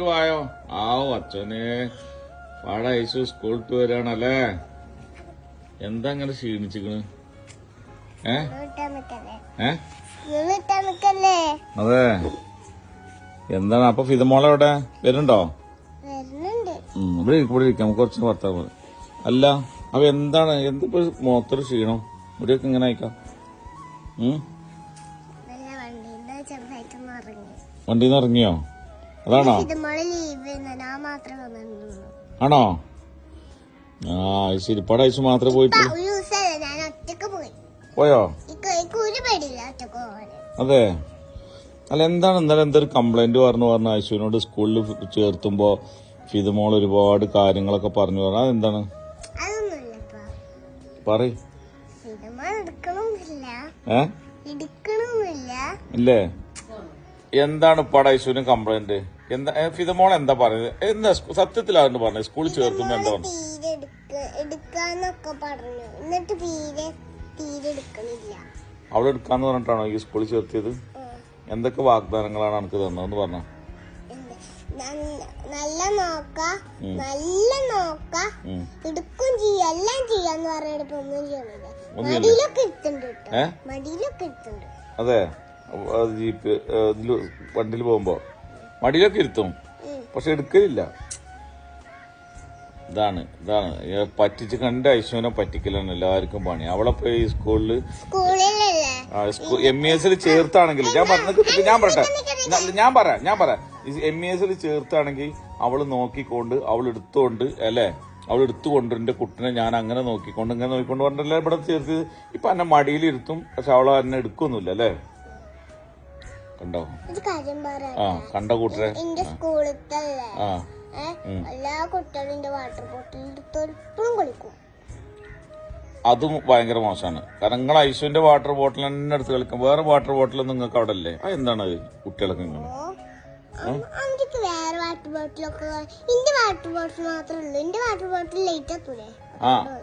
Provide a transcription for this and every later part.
വായോ ആവോ അച്ഛനെ. പാട ഐശു സ്കൂൾ വരാണല്ലേ? എന്താ അങ്ങനെ ക്ഷീണിച്ചിക്കണ് ഏ? ഏ? അതെ. എന്താണ്? അപ്പൊ ഫിതമോളെ എവിടെ? വരുന്നുണ്ടോ? ഇവിടെ ഇരിക്ക്, ഇവിടെ ഇരിക്കാം. നമുക്ക് കുറച്ച് വർത്താവ്. അല്ല അപ്പൊ എന്താണ്? എന്തിപ്പോ മോത്തൊരു ക്ഷീണം? ഇവിടെയൊക്കെ ഇങ്ങനെ അയക്കാം നിന്ന് ഇറങ്ങിയോ? അതാണോ? ആണോ? ആ ശരി. പടയച്ചു മാത്രം പോയിട്ട് പോയി. അതെ. അല്ല എന്താണ് ഇന്നലെ എന്തൊരു കംപ്ലൈന്റ് പറഞ്ഞു പറഞ്ഞു ഐശുവിനോട് സ്കൂളിൽ ചേർത്തുമ്പോ ഫിതുമോൾ ഒരുപാട് കാര്യങ്ങളൊക്കെ പറഞ്ഞു പറഞ്ഞു. അതെന്താണ്? പറയ്. ഇല്ലേ? എന്താണ് പട ഐശുവിന് കംപ്ലൈന്റ് എന്താ ഫിതമോൾ എന്താ പറയുന്നത് എന്താ സത്യത്തിൽ അതുകൊണ്ട് പറഞ്ഞത്? സ്കൂളിൽ ചേർക്കുമ്പോ എന്താ പറഞ്ഞു എടുക്കാന്നൊക്കെ പറഞ്ഞു. എന്നിട്ട് തീരെ തീരെ എടുക്കണില്ല. അവളെ എടുക്കാന്ന് പറഞ്ഞിട്ടാണോ ഈ സ്കൂളിൽ ചേർത്തിയത്? എന്തൊക്കെ വാഗ്ദാനങ്ങളാണ് എനിക്ക് തന്നതെന്ന് പറഞ്ഞ? നല്ല- നോക്ക നല്ല നോക്ക എടുക്കും ചെയ്യാ എല്ലാം ചെയ്യാന്ന് പറഞ്ഞിട്ട് ഒന്നും ചെയ്യണില്ല. മടിയിലൊക്കെ എടുത്തുണ്ട്? മടിയിലൊക്കെ എടുത്തുണ്ട് അത്. ജീപ്പ് വണ്ടിയിൽ പോകുമ്പോ മടിയിലൊക്കെ ഇരുത്തും. പക്ഷെ എടുക്കലില്ല. ഇതാണ് ഇതാണ്. പറ്റിച്ച് കണ്ട ഐശ്വനെ പറ്റിക്കലാണ് എല്ലാവർക്കും പണി. അവളെ പോയി സ്കൂളിൽ എം ഇ എസിൽ ചേർത്താണെങ്കിൽ ഞാൻ പറഞ്ഞ ഞാൻ പറട്ടെ ഞാൻ- പറയാ ഞാൻ പറയാം. എം ഇ എസിൽ ചേർത്താണെങ്കിൽ അവൾ നോക്കിക്കൊണ്ട് അവൾ എടുത്തുകൊണ്ട് അല്ലേ? അവൾ എടുത്തുകൊണ്ട് എന്റെ കുട്ടിനെ ഞാൻ അങ്ങനെ നോക്കിക്കൊണ്ട് ഇങ്ങനെ നോക്കിക്കൊണ്ട് പറഞ്ഞല്ലേ ഇവിടെ ചേർത്ത് ഇപ്പൊ എന്നെ മടിയിലിരുത്തും പക്ഷെ അവളെ എന്നെ എടുക്കൊന്നുമില്ല അല്ലേ? കണ്ടോ? ആ കണ്ട കൂട്ടരെ. ആ. എല്ലാ കുട്ടികളും വാട്ടർ ബോട്ടിൽ കളിക്കും. അതും ഭയങ്കര മോശമാണ്. കാരണം നിങ്ങൾ ഐശുവിന്റെ വാട്ടർ ബോട്ടിൽ തന്നെ എടുത്ത് കളിക്കും. വേറെ വാട്ടർ ബോട്ടിൽ നിങ്ങൾക്ക് അവിടെ അല്ലേ ആ എന്താണ് അത് കുട്ടികളൊക്കെ നിങ്ങൾ വേറെ വാട്ടർ ബോട്ടിലൊക്കെ എന്റെ വാട്ടർ ബോട്ടിൽ മാത്രമേ ഉള്ളൂ. എന്റെ വാട്ടർ ബോട്ടിൽ ലൈറ്റ് എത്തൂലേ? ആ.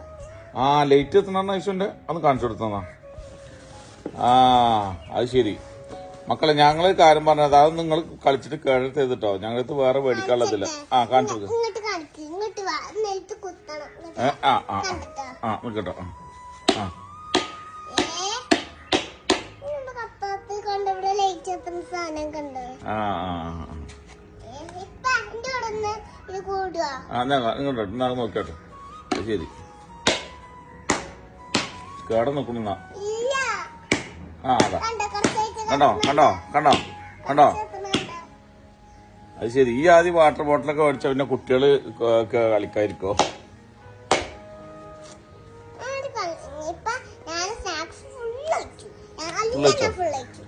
ആ ലൈറ്റ് എത്തണ ഐശുവിന്റെ? ഒന്ന് കാണിച്ചു കൊടുത്തന്നാ. ആ അത് ശരി. മക്കളെ ഞങ്ങൾ കാര്യം പറഞ്ഞത് അത് നിങ്ങൾ കളിച്ചിട്ട് കേഴത്ത് ചെയ്തിട്ടോ? ഞങ്ങളടുത്ത് വേറെ മേടിക്കാനുള്ളതില്ല ആ കാണിച്ചു ആ ആ ആ. നിൽക്കട്ടോ. ഇങ്ങോട്ടോ എന്നാ നോക്കിയോട്ടെ ശരി. കേട ഇല്ല. ആ അതാ. കണ്ടോ? കണ്ടോ? കണ്ടോ? കണ്ടോ? കണ്ടോ അത് ശരി. ഈ ആദ്യം വാട്ടർ ബോട്ടിലൊക്കെ മേടിച്ച പിന്നെ കുട്ടികൾ കളിക്കാതിരിക്കോ?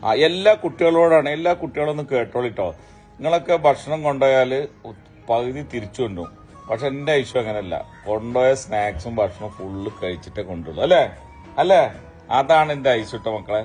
ആ എല്ലാ കുട്ടികളോടാണ്. എല്ലാ കുട്ടികളും ഒന്ന് കേട്ടോളിട്ടോ നിങ്ങളൊക്കെ ഭക്ഷണം കൊണ്ടുപോയാൽ പകുതി തിരിച്ചു കൊണ്ടുപോകും. പക്ഷെ എന്റെ ഐശ്വര്യം അങ്ങനല്ല. കൊണ്ടുപോയ സ്നാക്സും ഭക്ഷണവും ഫുള്ള് കഴിച്ചിട്ടേ കൊണ്ടുള്ളൂ അല്ലേ? അല്ലേ? അതാണ് എന്റെ ഐശ്വട്ട മക്കളെ.